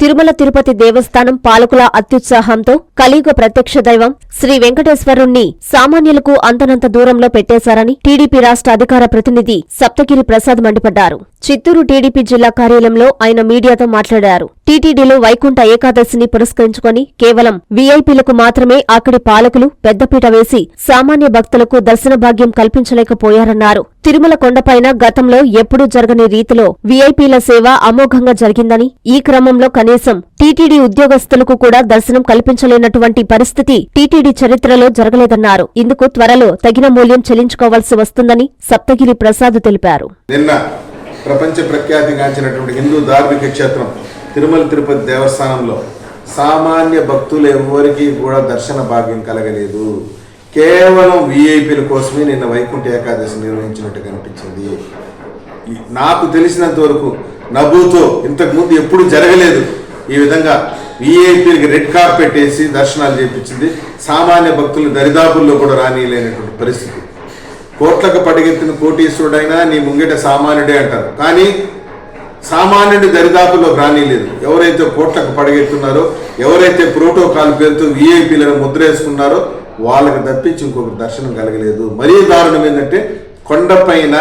తిరుమల తిరుపతి దేవస్థానం పాలకుల అత్యుత్సాహంతో కలియుగ ప్రత్యక్ష దైవం శ్రీ వెంకటేశ్వరుణ్ణి సామాన్యులకు అంతనంత దూరంలో పెట్టేశారని టీడీపీ రాష్ట్ర అధికార ప్రతినిధి సప్తగిరి ప్రసాద్ మండిపడ్డారు. చిత్తూరు టీడీపీ జిల్లా కార్యాలయంలో ఆయన మీడియాతో మాట్లాడారు. టీటీడీలో వైకుంఠ ఏకాదశిని పురస్కరించుకొని కేవలం వీఐపీలకు మాత్రమే అక్కడి పాలకులు పెద్దపీట వేసి సామాన్య భక్తులకు దర్శన భాగ్యం కల్పించలేకపోయారన్నారు. తిరుమల కొండపైన గతంలో ఎప్పుడూ జరగని రీతిలో వీఐపీల సేవ అమోఘంగా జరిగిందని ఈ క్రమంలో కనీసం టీటీడీ ఉద్యోగస్తులకు కూడా దర్శనం కల్పించలేనటువంటి పరిస్థితి టీటీడీ చరిత్రలో జరగలేదన్నారు. ఇందుకు త్వరలో తగిన మూల్యం చెల్లించుకోవాల్సి వస్తుందని సప్తగిరి ప్రసాద్ తెలిపారు. నిన్న ప్రపంచ ప్రఖ్యాతిగాంచినటువంటి హిందూ ధార్మిక క్షేత్రం తిరుమల తిరుపతి దేవస్థానంలో సామాన్య భక్తులు ఎవ్వరికీ కూడా దర్శన భాగ్యం కలగలేదు. కేవలం విఐపీల కోసమే నిన్న వైకుంఠ ఏకాదశి నిర్వహించినట్టు కనిపించింది నాకు తెలిసినంత వరకు నభూతో ఇంతకుముందు ఎప్పుడు జరగలేదు. ఈ విధంగా విఐపీలకి రెడ్ కార్పెట్ వేసి దర్శనాలు చేపించింది. సామాన్య భక్తులు దరిదాపుల్లో కూడా రానియలేనటువంటి పరిస్థితి. కోట్లకు పడిగెత్తిన కోటీశ్వరుడైనా నీ ముంగిట సామాన్యుడే అంటారు. కానీ సామాన్యుడి దరిదాపుల్లో రానిలేదు ఎవరైతే కోట్లకు పడగెత్తున్నారో ఎవరైతే ప్రోటోకాల్ పేరుతో విఐపీలను ముద్రేసుకున్నారో వాళ్ళకి తప్పించి ఇంకొక దర్శనం కలగలేదు. మరీ దారుణం ఏంటంటే కొండపైన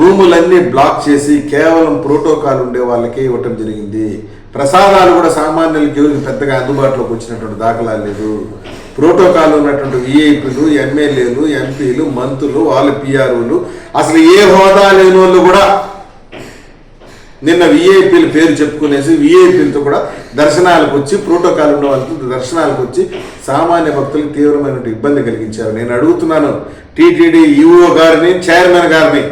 రూములన్నీ బ్లాక్ చేసి కేవలం ప్రోటోకాల్ ఉండే వాళ్ళకే ఇవ్వటం జరిగింది. ప్రసాదాలు కూడా సామాన్యులకి పెద్దగా అందుబాటులోకి వచ్చినటువంటి దాఖలాలు లేదు ప్రోటోకాల్ ఉన్నటువంటి విఐపీలు ఎమ్మెల్యేలు ఎంపీలు మంత్రులు వాళ్ళ పిఆర్ఓలు అసలు ఏ హోదా లేని వాళ్ళు కూడా నిన్న విఐపీల పేరు చెప్పుకునేసి విఐపీలతో కూడా దర్శనాలకు వచ్చి ప్రోటోకాల్ ఉన్న వాళ్ళతో దర్శనాలకు వచ్చి సామాన్య భక్తులకు తీవ్రమైన ఇబ్బంది కలిగించారు. నేను అడుగుతున్నాను టీటీడీ ఈఓ గారిని చైర్మన్ గారిని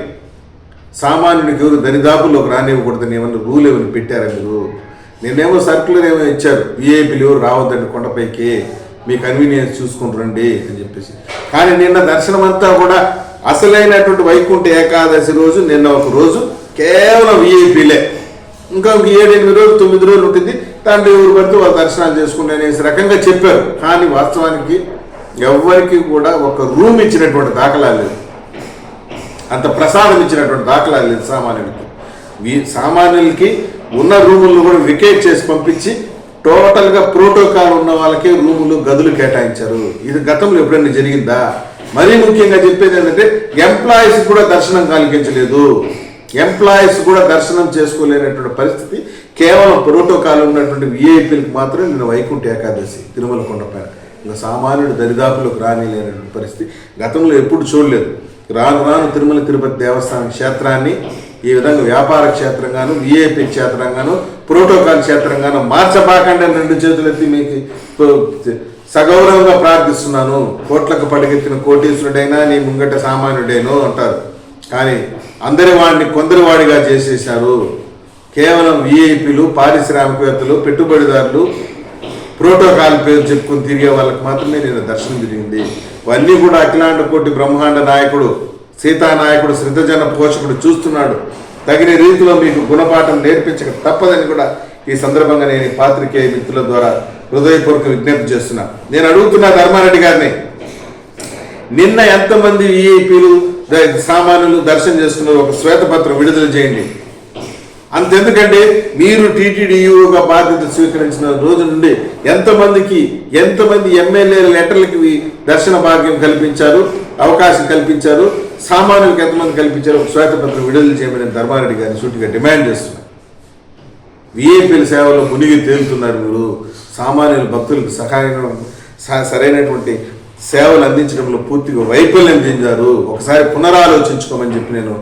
సామాన్యుడికి ఎవరు దరిదాపుల్లోకి రానివ్వకూడదని ఏమన్నా రూల్ ఏమైనా పెట్టారా మీరు? నిన్నేమో సర్కులర్ ఏమో ఇచ్చారు విఐపీలు ఎవరు రావద్దండి కొండపైకి మీ కన్వీనియన్స్ చూసుకుని రండి అని చెప్పేసి. కానీ నిన్న దర్శనం అంతా కూడా అసలైనటువంటి వైకుంఠ ఏకాదశి రోజు నిన్న ఒక రోజు కేవలం విఐపీలే ఇంకా ఒక ఏడు ఎనిమిది రోజులు తొమ్మిది రోజులు ఉంటుంది. తండ్రి ఎవరు పడితే వాళ్ళు దర్శనాలు చేసుకుంటే అనేసి రకంగా చెప్పారు. కానీ వాస్తవానికి ఎవ్వరికి కూడా ఒక రూమ్ ఇచ్చినటువంటి దాఖలాలు లేదు అంత ప్రసాదం ఇచ్చినటువంటి దాఖలాలు లేదు సామాన్యులకి. వీ సామాన్యులకి ఉన్న రూములను కూడా వికేట్ చేసి పంపించి టోటల్గా ప్రోటోకాల్ ఉన్న వాళ్ళకే రూములు గదులు కేటాయించారు. ఇది గతంలో ఎప్పుడైనా జరిగిందా? మరీ ముఖ్యంగా చెప్పేది ఏంటంటే ఎంప్లాయీస్ కూడా దర్శనం కలిగించలేదు ఎంప్లాయీస్ కూడా దర్శనం చేసుకోలేనటువంటి పరిస్థితి. కేవలం ప్రోటోకాల్ ఉన్నటువంటి విఐపీలకు మాత్రం నిన్న వైకుంఠ ఏకాదశి తిరుమల కొండపైన ఇంకా సామాన్యుడు దరిదాపులకు రానిలేనటువంటి పరిస్థితి. గతంలో ఎప్పుడు చూడలేదు. రాను రాను తిరుమల తిరుపతి దేవస్థానం క్షేత్రాన్ని ఈ విధంగా వ్యాపార క్షేత్రంగాను విఐపి క్షేత్రంగాను ప్రోటోకాల్ క్షేత్రంగాను మార్చబాకండి రెండు చేతులు ఎత్తి మీకు సగౌరవంగా ప్రార్థిస్తున్నాను. కోట్లకు పడిగెత్తిన కోటీశ్వరుడైనా నీ ముంగట సామాన్యుడేనో అంటారు. కానీ అందరి వాడిని కొందరి వాడిగా చేసేశారు. కేవలం విఐపీలు పారిశ్రామికవేత్తలు పెట్టుబడిదారులు ప్రోటోకాల్ పేరు చెప్పుకొని తిరిగే వాళ్ళకి మాత్రమే నేను దర్శనం జరిగింది. ఇవన్నీ కూడా అఖిలాండ కోటి బ్రహ్మాండ నాయకుడు సీతానాయకుడు శ్రద్ధజన పోషకుడు చూస్తున్నాడు. తగిన రీతిలో మీకు గుణపాఠం నేర్పించక తప్పదని కూడా ఈ సందర్భంగా నేను ఈ పాత్రికేయ మిత్రుల ద్వారా హృదయపూర్వక విజ్ఞప్తి చేస్తున్నా. నేను అడుగుతున్నా ధర్మారెడ్డి గారిని నిన్న ఎంతమంది విఐపీలు సామాన్యులు దర్శనం చేసుకున్నారు? ఒక శ్వేతపత్రం విడుదల చేయండి. అంతెందుకంటే మీరు టీటీడీయూగా బాధ్యత స్వీకరించిన రోజు నుండి ఎంతమందికి ఎంతమంది ఎమ్మెల్యే లెటర్లకి దర్శన భాగ్యం కల్పించారు అవకాశం కల్పించారు సామాన్యులకు ఎంతమంది కల్పించారు? ఒక శ్వేతపత్రం విడుదల చేయమని ధర్మారెడ్డి గారిని సూటిగా డిమాండ్ చేస్తున్నారు. విఐపీల సేవలో మునిగి తేలుతున్నారు మీరు. సామాన్యుల భక్తులకు సహాయం సరైనటువంటి సేవలు అందించడంలో పూర్తిగా వైఫల్యం చెందారు. ఒకసారి పునరాలోచించుకోమని చెప్పి నేను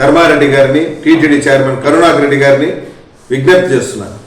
ధర్మారెడ్డి గారిని టీటీడీ చైర్మన్ కరుణాకర్ రెడ్డి గారిని విజ్ఞప్తి చేస్తున్నాను.